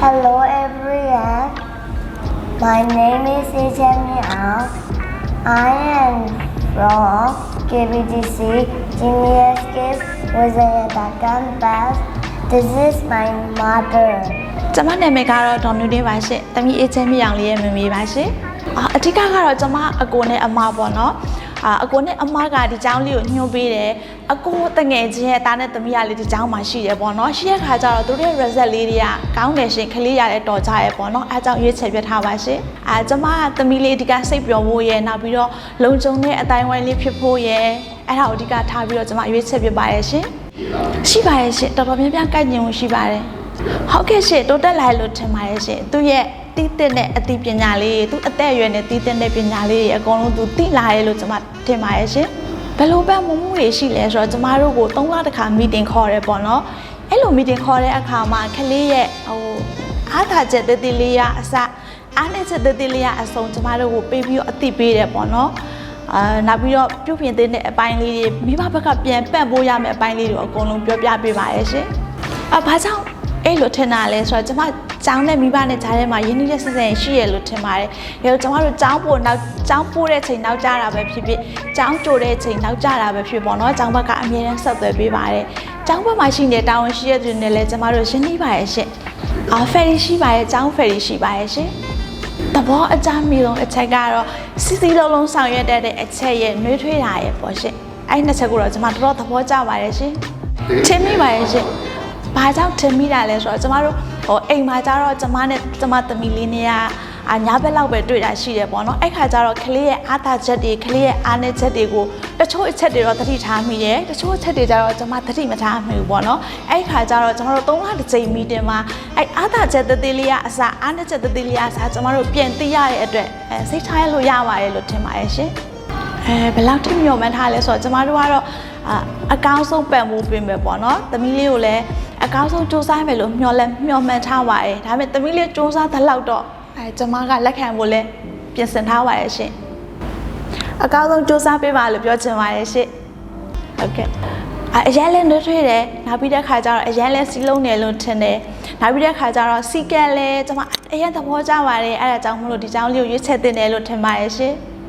Hello everyone. My name is Ijemi Ao. I am from KBGC Junior Kids Wizayata campus. This is my mother. ကျမနာမည်ကတော့ဒေါ်နူလေးပါရှင်။တမီးအေးချမ်းမြောင်လေးရဲ့မမေပါရှင်။အာအဓိကကတော့ကျမအကိုနဲ့အမပေါ့နော်။ အာအကိုနဲ့အမကဒီကျောင်းလေးကိုညှို့ပေးတယ်။အကိုတငယ်ချင်းရဲ့တားနဲ့သမီးကလေးဒီကျောင်းမှာရှိတယ်ပေါ့နော်။ရှိတဲ့ခါကျတော့သူတို့ရဲ့ result လေးတွေကကောင်းတယ်ရှင်ခလေးရတဲ့တော်ကြရဲ့ပေါ့နော်။အဲအကြောင်းရွေးချယ်ပြထားပါရှင်။အာကျမကသမီးလေးဒီကစိတ်ပျော်ဖို့ရဲ့နောက်ပြီးတော့လုံခြုံတဲ့အတိုင်းဝိုင်းလေးဖြစ်ဖို့ရဲ့အဲ့ဒါကိုအဓိကထားပြီးတော့ကျမရွေးချယ်ပြပါရဲ့ရှင်။ရှိပါရဲ့ရှင်တော်တော်များများကြိုက်ညင်မှုရှိပါတယ်။ဟုတ်ကဲ့ရှင်တိုးတက်လာလို့ထင်ပါတယ်ရှင်သူရဲ့ တီးတဲ့တဲ့အသိပညာလေးသူအသက်အရွယ်နဲ့တီးတဲ့ပညာလေးတွေအကုန်လုံးသူသိလာရဲလို့ကျွန်မထင်ပါတယ်ရှင်ဘယ်လိုပဲမမှုတွေရှိလဲဆိုတော့ကျမတို့ကို၃လတစ်ခါမီတင်ခေါ်ရဲပေါ့နော်အဲ့လိုမီတင်ခေါ်တဲ့အခါမှာခလေးရဲ့ဟိုအားသာချက်တည်တည်လေးရအစအားနဲ့ချက်တည်တည်လေးရအဆုံးကျမတို့ကိုပေးပြီးတော့အသိပေးတယ်ပေါ့နော်အာနောက်ပြီးတော့ပြုပြင်သိတဲ့အပိုင်းလေးတွေမိဘဘက်ကပြန်ပံ့ပိုးရမယ့်အပိုင်းလေးတွေအကုန်လုံးပြောပြပေးပါရဲ့ရှင်။အဘာကြောင့်အဲ့လိုထင်တာလဲဆိုတော့ကျမ ကျောင်းနဲ့မိဘနဲ့ကြားထဲမှာရင်းနှီးတဲ့ဆက်ဆံရေးရှိရလို့ထင်ပါတယ်။ဒါတော့ကျမတို့ကျောင်းပို့နောက်ကျောင်းပို့တဲ့ချိန်နောက်ကြတာပဲဖြစ်ဖြစ်ကျောင်းကြိုတဲ့ချိန်နောက်ကြတာပဲဖြစ်ပေါ့နော်။ကျောင်းဘက်ကအမြဲတမ်းဆက်သွယ်ပေးပါတယ်။ကျောင်းဘက်မှာရှိနေတဲ့တာဝန်ရှိတဲ့သူတွေနဲ့လည်းကျမတို့ရင်းနှီးပါရဲ့ရှင်။အာဖယ်ရီရှိပါရဲ့ကျောင်းဖယ်ရီရှိပါရဲ့ရှင်။သဘောအကြမ်းမီဆုံးအချက်ကတော့စီစီလုံးလုံးဆောင်ရွက်တတ်တဲ့အချက်ရဲ့နှွေးထွေးတာရဲ့ပေါ့ရှင်အဲ့ဒီနှစ်ချက်ကိုတော့ကျွန်မတော်တော်သဘောကျပါတယ်ရှင်ထင်မိပါတယ်ရှင်ဘာကြောင့်ထင်မိတာလဲဆိုတော့ကျွန်မတို့ ဟိုအိမ်မှာကျတော့ကျွန်မနဲ့ကျွန်မသမီးလေးနဲ့ကအညာဘက်လောက်ပဲတွေ့တာရှိတယ်ပေါ့နော်အဲ့ခါကျတော့ကလေးရဲ့အားသာချက်တွေကလေးရဲ့အားနည်းချက်တွေကိုတချို့အချက်တွေတော့သတိထားမိတယ်တချို့အချက်တွေကျတော့ကျွန်မသတိမထားမိဘူးပေါ့နော်အဲ့ခါကျတော့ကျွန်တော်တို့၃လတစ်ချိန်မီတင်မှာအဲ့အားသာချက်သေးသေးလေးကအစားအားနည်းချက်သေးသေးလေးကအစားကျွန်တော်တို့ပြန်သိရတဲ့အတွက်အဲစိတ်ထားရလို့ရပါတယ်လို့ထင်ပါတယ်ရှင်အဲဘယ်လောက်ထိမျှော်မှန်းထားလဲဆိုတော့ကျမတို့ကတော့အာအကောင်းဆုံးပံ့ပိုးပေးမယ်ပေါ့နော်။သမီးလေးကိုလည်း အကောင်းဆုံးစူးစမ်းမယ်လို့မျှော်လင့်မျှော်မှန်းထားပါတယ်။ဒါပေမဲ့သမီးလေးစူးစမ်းတဲ့လောက်တော့အဲကျမကလက်ခံဖို့လဲပြင်ဆင်ထားပါရဲ့ရှင်။အကောင်းဆုံးစူးစမ်းပေးပါလို့ပြောချင်ပါတယ်ရှင်။ဟုတ်ကဲ့။အအရင်လဲနှွေးထွေးတယ်။နောက်ပြီးတဲ့ခါကျတော့အရင်လဲစီးလုံးတယ်လို့ထင်တယ်။နောက်ပြီးတဲ့ခါကျတော့စီကက်လဲကျမအရင်သဘောကျပါတယ်။အဲဒါကြောင့်မလို့ဒီကြောင်းလေးကိုရွေးချယ်တင်တယ်လို့ထင်ပါတယ်ရှင်။